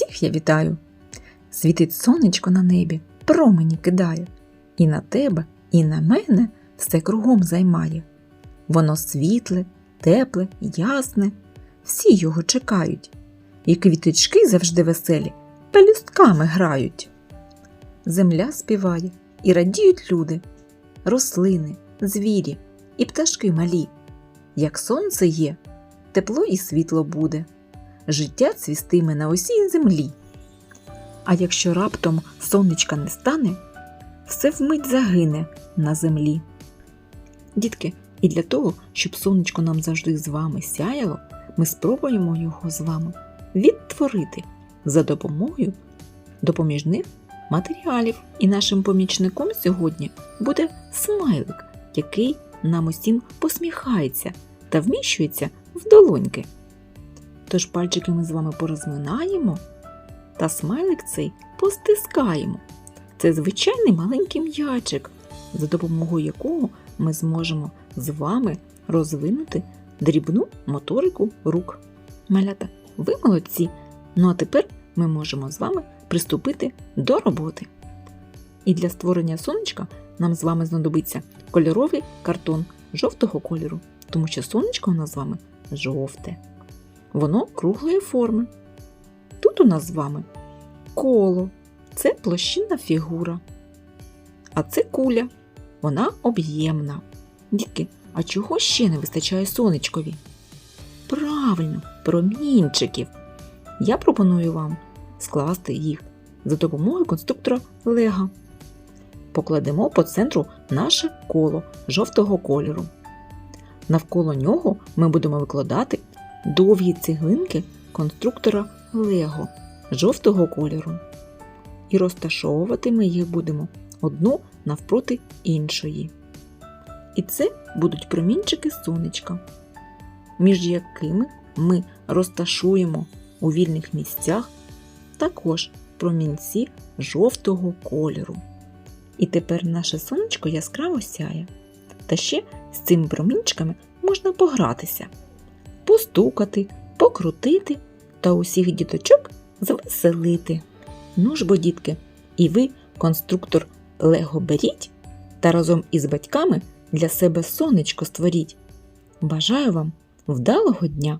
Всіх я вітаю. Світить сонечко на небі, промені кидає, і на тебе, і на мене все кругом займає. Воно світле, тепле, ясне, всі його чекають, і квіточки завжди веселі, пелюстками грають. Земля співає, і радіють люди, рослини, звірі і пташки малі. Як сонце є, тепло і світло буде, життя цвістиме на усій землі. А якщо раптом сонечка не стане, все вмить загине на землі. Дітки, і для того, щоб сонечко нам завжди з вами сяяло, ми спробуємо його з вами відтворити за допомогою допоміжних матеріалів. І нашим помічником сьогодні буде смайлик, який нам усім посміхається та вміщується в долоньки. Тож пальчики ми з вами порозминаємо та смайлик цей постискаємо. Це звичайний маленький м'ячик, за допомогою якого ми зможемо з вами розвинути дрібну моторику рук. Малята, ви молодці! Ну а тепер ми можемо з вами приступити до роботи. І для створення сонечка нам з вами знадобиться кольоровий картон жовтого кольору, тому що сонечко у нас з вами жовте. Воно круглої форми. Тут у нас з вами коло це площинна фігура. А це куля, вона об'ємна. Дітки, а чого ще не вистачає сонечкові? Правильно, промінчиків. Я пропоную вам скласти їх за допомогою конструктора Лего. Покладемо по центру наше коло жовтого кольору. Навколо нього ми будемо викладати довгі цеглинки конструктора Лего жовтого кольору. І розташовувати ми їх будемо одну навпроти іншої. І це будуть промінчики сонечка, між якими ми розташуємо у вільних місцях також промінці жовтого кольору. І тепер наше сонечко яскраво сяє. Та ще з цими промінчиками можна погратися, постукати, покрутити та усіх діточок звеселити. Ну ж бо, дітки, і ви, конструктор Лего беріть та разом із батьками для себе сонечко створіть. Бажаю вам вдалого дня!